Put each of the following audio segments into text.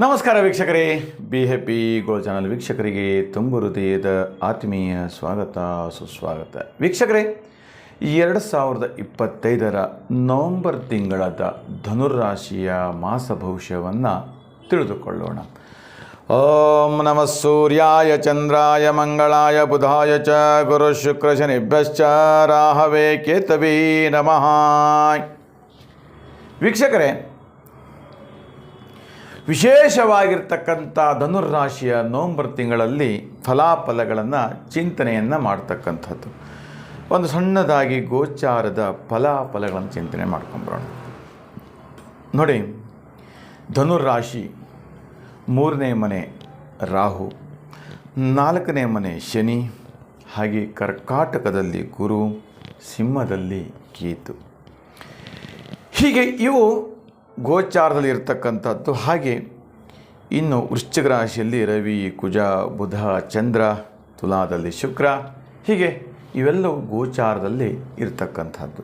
ನಮಸ್ಕಾರ ವೀಕ್ಷಕರೇ. Be happy goal channel ವೀಕ್ಷಕರಿಗೆ ತುಂಬು ಹೃದಯದ ಆತ್ಮೀಯ ಸ್ವಾಗತ, ಸುಸ್ವಾಗತ. ವೀಕ್ಷಕರೇ ಎರಡು ಸಾವಿರದ ಇಪ್ಪತ್ತೈದರ ನವಂಬರ್ ತಿಂಗಳದ ಧನುರಾಶಿಯ ಮಾಸ ಭವಿಷ್ಯವನ್ನು ತಿಳಿದುಕೊಳ್ಳೋಣ. ಓಂ ನಮಃ ಸೂರ್ಯಾಯ, ಚಂದ್ರಾಯ, ಮಂಗಳಾಯ, ಬುಧಾಯ ಚ, ಗುರು ಶುಕ್ರ ಶನಿಭ್ಯಶ್ಚ, ರಾಹವೇ ಕೇತವೇ ನಮಃ. ವೀಕ್ಷಕರೇ ವಿಶೇಷವಾಗಿರ್ತಕ್ಕಂಥ ಧನುರ್ರಾಶಿಯ ನವಂಬರ್ ತಿಂಗಳಲ್ಲಿ ಫಲಾಫಲಗಳನ್ನು ಚಿಂತನೆಯನ್ನು ಮಾಡ್ತಕ್ಕಂಥದ್ದು. ಒಂದು ಸಣ್ಣದಾಗಿ ಗೋಚಾರದ ಫಲಾಫಲಗಳನ್ನು ಚಿಂತನೆ ಮಾಡ್ಕೊಂಬರೋಣ ನೋಡಿ, ಧನುರ್ರಾಶಿ ಮೂರನೇ ಮನೆ ರಾಹು, ನಾಲ್ಕನೇ ಮನೆ ಶನಿ, ಹಾಗೆ ಕರ್ಕಾಟಕದಲ್ಲಿ ಗುರು, ಸಿಂಹದಲ್ಲಿ ಕೇತು. ಹೀಗೆ ಇವು ಗೋಚಾರದಲ್ಲಿ ಇರತಕ್ಕಂಥದ್ದು ಹಾಗೆ ಇನ್ನು ವೃಶ್ಚಿಕ ರಾಶಿಯಲ್ಲಿ ರವಿ, ಕುಜ, ಬುಧ, ಚಂದ್ರ, ತುಲಾದಲ್ಲಿ ಶುಕ್ರ, ಹೀಗೆ ಇವೆಲ್ಲವೂ ಗೋಚಾರದಲ್ಲಿ ಇರತಕ್ಕಂಥದ್ದು.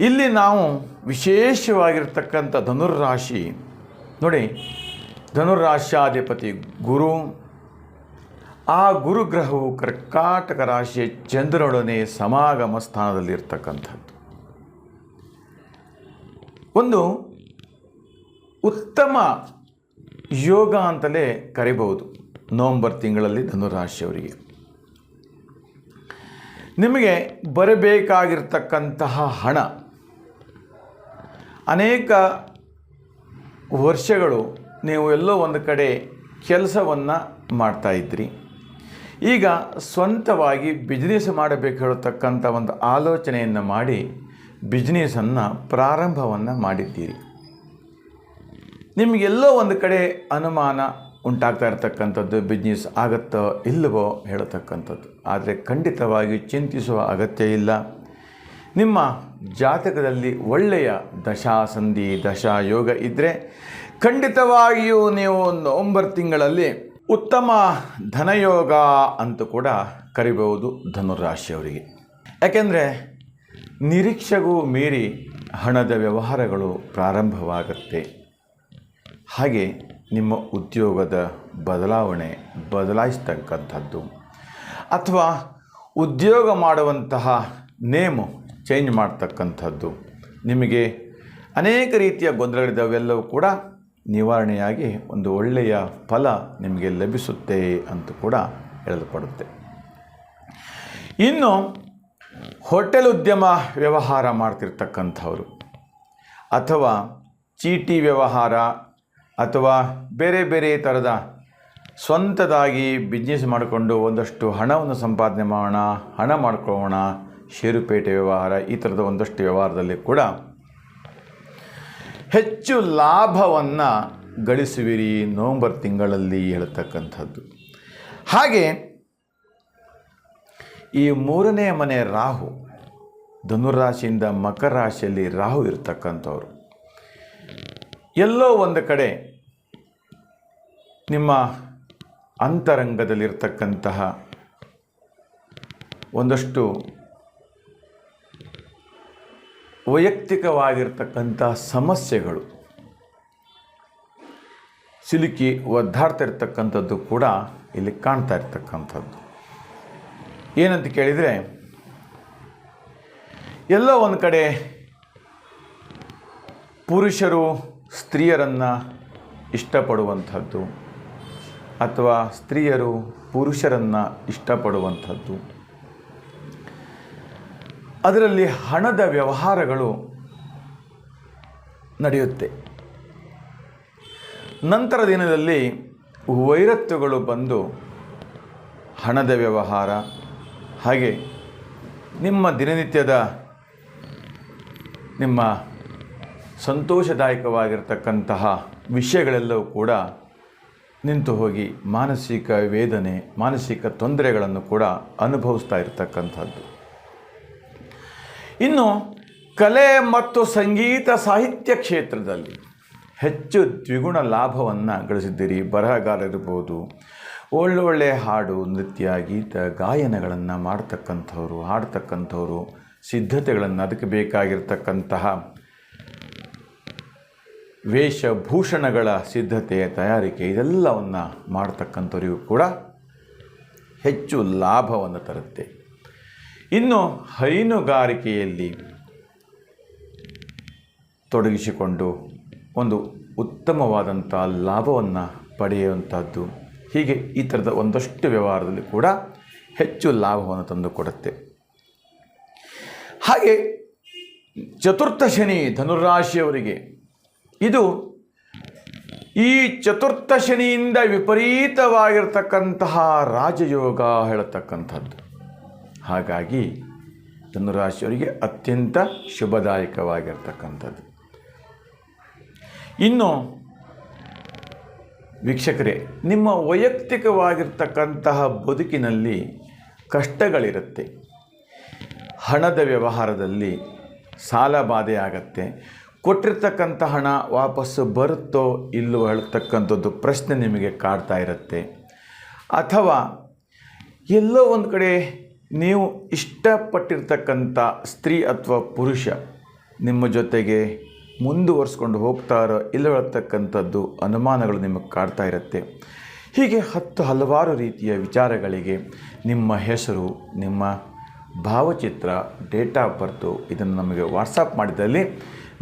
ಇಲ್ಲಿ ನಾವು ವಿಶೇಷವಾಗಿರ್ತಕ್ಕಂಥ ಧನುರ್ರಾಶಿ, ನೋಡಿ ಧನುರ್ರಾಶ್ಯಾಧಿಪತಿ ಗುರು, ಆ ಗುರುಗ್ರಹವು ಕರ್ಕಾಟಕ ರಾಶಿಯ ಚಂದ್ರನೊಡನೆ ಸಮಾಗಮ ಸ್ಥಾನದಲ್ಲಿ ಇರ್ತಕ್ಕಂಥದ್ದು ಒಂದು ಉತ್ತಮ ಯೋಗ ಅಂತಲೇ ಕರಿಬಹುದು ನವಂಬರ್ ತಿಂಗಳಲ್ಲಿ ಧನುರಾಶಿಯವರಿಗೆ. ನಿಮಗೆ ಬರಬೇಕಾಗಿರ್ತಕ್ಕಂತಹ ಹಣ, ಅನೇಕ ವರ್ಷಗಳು ನೀವು ಎಲ್ಲೋ ಒಂದು ಕಡೆ ಕೆಲಸವನ್ನು ಮಾಡ್ತಾಯಿದ್ರಿ ಈಗ ಸ್ವಂತವಾಗಿ ಬಿಸ್ನೆಸ್ ಮಾಡಬೇಕು ಹೇಳತಕ್ಕಂಥ ಒಂದು ಆಲೋಚನೆಯನ್ನು ಮಾಡಿ ಬಿಸ್ನೆಸನ್ನು ಪ್ರಾರಂಭವನ್ನು ಮಾಡಿದ್ದೀರಿ. ನಿಮಗೆಲ್ಲೋ ಒಂದು ಕಡೆ ಅನುಮಾನ ಉಂಟಾಗ್ತಾ ಇರತಕ್ಕಂಥದ್ದು ಬಿಸ್ನೆಸ್ ಆಗುತ್ತೋ ಇಲ್ಲವೋ ಹೇಳತಕ್ಕಂಥದ್ದು. ಆದರೆ ಖಂಡಿತವಾಗಿ ಚಿಂತಿಸುವ ಅಗತ್ಯ ಇಲ್ಲ. ನಿಮ್ಮ ಜಾತಕದಲ್ಲಿ ಒಳ್ಳೆಯ ದಶಾಸಂಧಿ ದಶಾ ಯೋಗ ಇದ್ದರೆ ಖಂಡಿತವಾಗಿಯೂ ನೀವು ನವಂಬರ್ ತಿಂಗಳಲ್ಲಿ ಉತ್ತಮ ಧನಯೋಗ ಅಂತ ಕೂಡ ಕರಿಬಹುದು ಧನುರಾಶಿಯವರಿಗೆ. ಯಾಕೆಂದರೆ ನಿರೀಕ್ಷೆಗೂ ಮೀರಿ ಹಣದ ವ್ಯವಹಾರಗಳು ಪ್ರಾರಂಭವಾಗುತ್ತೆ. ಹಾಗೆ ನಿಮ್ಮ ಉದ್ಯೋಗದ ಬದಲಾವಣೆ ಬದಲಾಯಿಸ್ತಕ್ಕಂಥದ್ದು. ಅಥವಾ ಉದ್ಯೋಗ ಮಾಡುವಂತಹ ನೇಮು ಚೇಂಜ್ ಮಾಡ್ತಕ್ಕಂಥದ್ದು. ನಿಮಗೆ ಅನೇಕ ರೀತಿಯ ಗೊಂದಲಗಳಿದ್ದಾವೆಲ್ಲವೂ ಕೂಡ ನಿವಾರಣೆಯಾಗಿ ಒಂದು ಒಳ್ಳೆಯ ಫಲ ನಿಮಗೆ ಲಭಿಸುತ್ತೆ ಅಂತ ಕೂಡ ಹೇಳಲ್ಪಡುತ್ತೆ. ಇನ್ನು ಹೋಟೆಲ್ ಉದ್ಯಮ ವ್ಯವಹಾರ ಮಾಡ್ತಿರ್ತಕ್ಕಂಥವ್ರು. ಅಥವಾ ಚೀಟಿ ವ್ಯವಹಾರ ಅಥವಾ ಬೇರೆ ಬೇರೆ ಥರದ ಸ್ವಂತದಾಗಿ ಬಿಸ್ನೆಸ್ ಮಾಡಿಕೊಂಡು ಒಂದಷ್ಟು ಹಣವನ್ನು ಸಂಪಾದನೆ ಮಾಡೋಣ, ಹಣ ಮಾಡ್ಕೊಳ್ಳೋಣ, ಷೇರುಪೇಟೆ ವ್ಯವಹಾರ ಈ ಥರದ ಒಂದಷ್ಟು ವ್ಯವಹಾರದಲ್ಲಿ ಕೂಡ ಹೆಚ್ಚು ಲಾಭವನ್ನು ಗಳಿಸುವಿರಿ ನವಂಬರ್ ತಿಂಗಳಲ್ಲಿ ಹೇಳ್ತಕ್ಕಂಥದ್ದು. ಹಾಗೆ ಈ ಮೂರನೇ ಮನೆ ರಾಹು, ಧನುರಾಶಿಯಿಂದ ಮಕರ ರಾಶಿಯಲ್ಲಿ ರಾಹು ಇರತಕ್ಕಂಥವ್ರು. ಎಲ್ಲೋ ಒಂದು ಕಡೆ ನಿಮ್ಮ ಅಂತರಂಗದಲ್ಲಿರ್ತಕ್ಕಂತಹ ಒಂದಷ್ಟು ವೈಯಕ್ತಿಕವಾಗಿರ್ತಕ್ಕಂತಹ ಸಮಸ್ಯೆಗಳು, ಸಿಲುಕಿ ಒದ್ದಾಡ್ತಾ ಇರ್ತಕ್ಕಂಥದ್ದು ಕೂಡ ಇಲ್ಲಿ ಕಾಣ್ತಾ ಇರ್ತಕ್ಕಂಥದ್ದು. ಏನಂತ ಕೇಳಿದರೆ, ಎಲ್ಲೋ ಒಂದು ಕಡೆ ಪುರುಷರು ಸ್ತ್ರೀಯರನ್ನು ಇಷ್ಟಪಡುವಂಥದ್ದು ಅಥವಾ ಸ್ತ್ರೀಯರು ಪುರುಷರನ್ನು ಇಷ್ಟಪಡುವಂಥದ್ದು. ಅದರಲ್ಲಿ ಹಣದ ವ್ಯವಹಾರಗಳು ನಡೆಯುತ್ತೆ. ನಂತರ ದಿನದಲ್ಲಿ ವೈರತ್ವಗಳು ಬಂದು ಹಣದ ವ್ಯವಹಾರ ಹಾಗೆ ನಿಮ್ಮ ದಿನನಿತ್ಯದ ನಿಮ್ಮ ಸಂತೋಷದಾಯಕವಾಗಿರ್ತಕ್ಕಂತಹ ವಿಷಯಗಳೆಲ್ಲವೂ ಕೂಡ ನಿಂತು ಹೋಗಿ ಮಾನಸಿಕ ವೇದನೆ, ಮಾನಸಿಕ ತೊಂದರೆಗಳನ್ನು ಕೂಡ ಅನುಭವಿಸ್ತಾ ಇರತಕ್ಕಂಥದ್ದು. ಇನ್ನು ಕಲೆ ಮತ್ತು ಸಂಗೀತ ಸಾಹಿತ್ಯ ಕ್ಷೇತ್ರದಲ್ಲಿ ಹೆಚ್ಚು ದ್ವಿಗುಣ ಲಾಭವನ್ನು ಗಳಿಸಿದ್ದೀರಿ. ಬರಹಗಾರರಿರ್ಬೋದು ಒಳ್ಳೊಳ್ಳೆ ಹಾಡು, ನೃತ್ಯ, ಗೀತ, ಗಾಯನಗಳನ್ನು ಮಾಡ್ತಕ್ಕಂಥವ್ರು, ಹಾಡ್ತಕ್ಕಂಥವ್ರು, ಸಿದ್ಧತೆಗಳನ್ನು ಅದಕ್ಕೆ ಬೇಕಾಗಿರ್ತಕ್ಕಂತಹ ವೇಷಭೂಷಣಗಳ ಸಿದ್ಧತೆ, ತಯಾರಿಕೆ ಇದೆಲ್ಲವನ್ನು ಮಾಡ್ತಕ್ಕಂಥವರಿಗೂ ಕೂಡ ಹೆಚ್ಚು ಲಾಭವನ್ನು ತರುತ್ತೆ. ಇನ್ನು ಹೈನುಗಾರಿಕೆಯಲ್ಲಿ ತೊಡಗಿಸಿಕೊಂಡು ಒಂದು ಉತ್ತಮವಾದಂಥ ಲಾಭವನ್ನು ಪಡೆಯುವಂಥದ್ದು ಹೀಗೆ ಈ ಥರದ ಒಂದಷ್ಟು ವ್ಯವಹಾರದಲ್ಲಿ ಕೂಡ ಹೆಚ್ಚು ಲಾಭವನ್ನು ತಂದುಕೊಡುತ್ತೆ ಹಾಗೆ ಚತುರ್ಥ ಶನಿ ಧನುರಾಶಿಯವರಿಗೆ ಇದು ಈ ಚತುರ್ಥ ಶನಿಯಿಂದ ವಿಪರೀತವಾಗಿರ್ತಕ್ಕಂತಹ ರಾಜಯೋಗ ಹೇಳತಕ್ಕಂಥದ್ದು. ಹಾಗಾಗಿ ಧನುರಾಶಿಯವರಿಗೆ ಅತ್ಯಂತ ಶುಭದಾಯಕವಾಗಿರ್ತಕ್ಕಂಥದ್ದು. ಇನ್ನು ವೀಕ್ಷಕರೇ, ನಿಮ್ಮ ವೈಯಕ್ತಿಕವಾಗಿರ್ತಕ್ಕಂತಹ ಬದುಕಿನಲ್ಲಿ ಕಷ್ಟಗಳಿರುತ್ತೆ. ಹಣದ ವ್ಯವಹಾರದಲ್ಲಿ ಸಾಲ ಬಾಧೆ ಆಗತ್ತೆ. ಕೊಟ್ಟಿರ್ತಕ್ಕಂಥ ಹಣ ವಾಪಸ್ಸು ಬರುತ್ತೋ ಇಲ್ಲವೋ ಹೇಳ್ತಕ್ಕಂಥದ್ದು ಪ್ರಶ್ನೆ ನಿಮಗೆ ಕಾಡ್ತಾ ಇರುತ್ತೆ. ಅಥವಾ ಎಲ್ಲೋ ಒಂದು ಕಡೆ ನೀವು ಇಷ್ಟಪಟ್ಟಿರ್ತಕ್ಕಂಥ ಸ್ತ್ರೀ ಅಥವಾ ಪುರುಷ ನಿಮ್ಮ ಜೊತೆಗೆ ಮುಂದುವರಿಸ್ಕೊಂಡು ಹೋಗ್ತಾರೋ ಇಲ್ಲ ಹೇಳ್ತಕ್ಕಂಥದ್ದು ಅನುಮಾನಗಳು ನಿಮಗೆ ಕಾಡ್ತಾ ಇರುತ್ತೆ. ಹೀಗೆ ಹತ್ತು ಹಲವಾರು ರೀತಿಯ ವಿಚಾರಗಳಿಗೆ ನಿಮ್ಮ ಹೆಸರು, ನಿಮ್ಮ ಭಾವಚಿತ್ರ, ಡೇಟ್ ಆಫ್ ಬರ್ತು ಇದನ್ನು ನಮಗೆ ವಾಟ್ಸಪ್ ಮಾಡಿದಲ್ಲಿ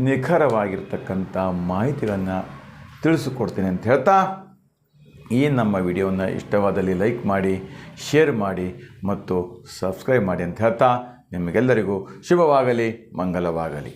ನಿಖರವಾಗಿರ್ತಕ್ಕಂಥ ಮಾಹಿತಿಗಳನ್ನು ತಿಳಿಸಿಕೊಡ್ತೀನಿ ಅಂತ ಹೇಳ್ತಾ ಈ ನಮ್ಮ ವಿಡಿಯೋವನ್ನು ಇಷ್ಟವಾದಲ್ಲಿ ಲೈಕ್ ಮಾಡಿ, ಶೇರ್ ಮಾಡಿ ಮತ್ತು ಸಬ್ಸ್ಕ್ರೈಬ್ ಮಾಡಿ ಅಂತ ಹೇಳ್ತಾ ನಿಮಗೆಲ್ಲರಿಗೂ ಶುಭವಾಗಲಿ, ಮಂಗಲವಾಗಲಿ.